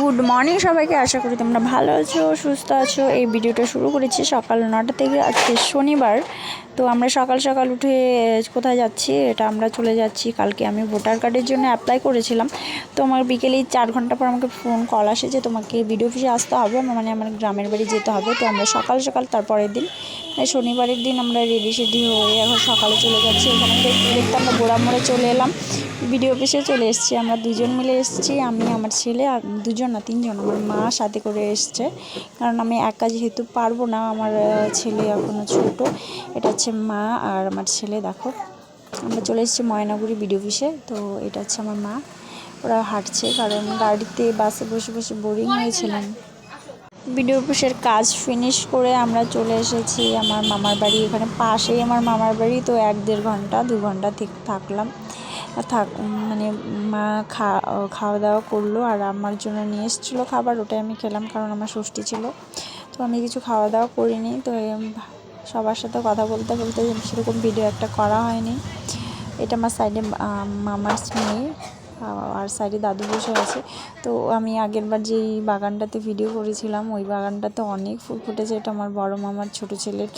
Good morning সবাইকে। আশা করি তোমরা ভালো আছো, সুস্থ আছো। এই ভিডিওটা শুরু করেছি সকাল নটা থেকে। আজকে শনিবার, তো আমরা সকাল সকাল উঠে কোথায় যাচ্ছি এটা আমরা চলে যাচ্ছি। কালকে আমি ভোটার কার্ডের জন্য অ্যাপ্লাই করেছিলাম। তো আমার বিকেলেই চার ঘণ্টা পর আমাকে ফোন কল আসে যে, তোমাকে ভিডিও অফিসে আসতে হবে মানে আমার গ্রামের বাড়ি যেতে হবে। তো আমরা সকাল সকাল তারপরের দিন শনিবারের দিন আমরা রেডি সেডি হয়ে এখন সকালে চলে যাচ্ছি। এখানে দেখতে দেখতে আমরা মোড়ে চলে এলাম। ভিডিও অফিসে চলে এসেছি। আমরা দুজন মিলে এসেছি। আমি, আমার ছেলে আর দুজন না, তিনজন। আমার মা সাথে করে এসছে। কারণ আমি একা যেহেতু পারব না, আমার ছেলে এখনও ছোট। এটা হচ্ছে মা আর আমার ছেলে, দেখো। আমরা চলে এসেছি ময়নাগুড়ি ভিডিও অফিসে। তো এটা হচ্ছে আমার মা। ওরা হাঁটছে, কারণ গাড়িতে বাসে বসে বসে বোরিং হয়েছিলাম। ভিডিও অফিসের কাজ ফিনিশ করে আমরা চলে এসেছি আমার মামার বাড়ি। এখানে পাশেই আমার মামার বাড়ি। তো এক দেড় ঘণ্টা, দু ঘণ্টা ঠিক থাকলাম। থাক মানে মা খা খাওয়া দাওয়া করল আর আমার জন্য নিয়ে এসেছিল খাবার, ওটাই আমি খেলাম কারণ আমার ষষ্ঠী ছিল। তো আমি কিছু খাওয়া দাওয়া করিনি, তো সবার সাথে কথা বলতে বলতে সেরকম ভিডিও একটা করা হয়নি। এটা আমার সাইডে মামার মেয়ে আর সাইডে দাদু বসে আছে। তো আমি আগেরবার যেই বাগানটাতে ভিডিও করেছিলাম, ওই বাগানটাতে অনেক ফুল ফুটেছে। এটা আমার বড় মামার ছোট ছেলের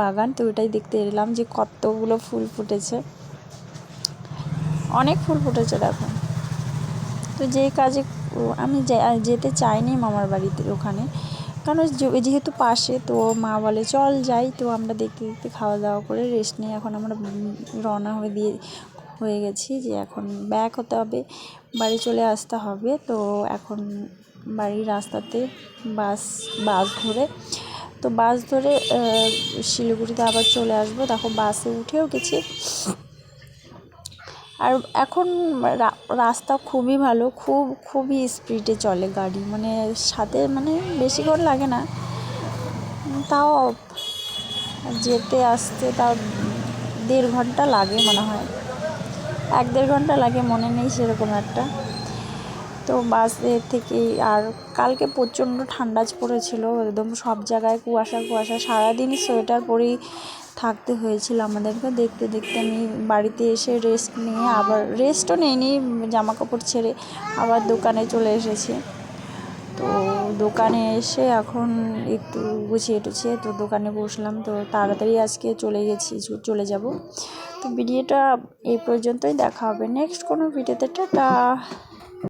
বাগান, তো ওটাই দেখতে এলাম যে কতগুলো ফুল ফুটেছে। অনেক ফুল ফুটেছে দেখো। তো যে কাজে আমি যেতে চাইনি মামার বাড়িতে ওখানে। কারণ যেহেতু পাশে, তো মা বলে, চল যাই। তো আমরা দেখতে দেখতে খাওয়া দাওয়া করে রেস্ট নিয়ে এখন আমরা রওনা হয়ে দিয়ে, হয়ে গেছি যে এখন ব্যাক হতে হবে। বাড়ি চলে আসতে হবে। তো এখন বাড়ির রাস্তাতে বাস বাস ধরে, তো বাস ধরে শিলিগুড়িতে আবার চলে আসব। দেখো বাসে উঠেও গেছি। আর এখন রাস্তা খুবই ভালো, খুব, খুবই স্পিডে চলে গাড়ি মানে সাথে মানে বেশিক্ষণ লাগে না। তাও যেতে আসতে তাও দেড় ঘণ্টা লাগে মনে হয়। এক দেড় ঘণ্টা লাগে, মনে নেই সেরকম একটা। তো বাসে থেকে আর কালকে প্রচণ্ড ঠান্ডা পড়েছিল, একদম সব জায়গায় কুয়াশা কুয়াশা সারাদিনই সোয়েটার পরেই থাকতে হয়েছিল আমাদেরকে। দেখতে দেখতে আমি বাড়িতে এসে রেস্ট নিয়ে আবার রেস্টও নিইনি জামা কাপড় ছেড়ে আবার দোকানে চলে এসেছি। তো দোকানে এসে এখন একটু গুছিয়ে টুছিয়ে তো দোকানে বসলাম, তো তাড়াতাড়ি আজকে চলে গেছি চলে যাব। তো ভিডিওটা এই পর্যন্তই, দেখা হবে নেক্সট কোনো ভিডিওতে টাটা।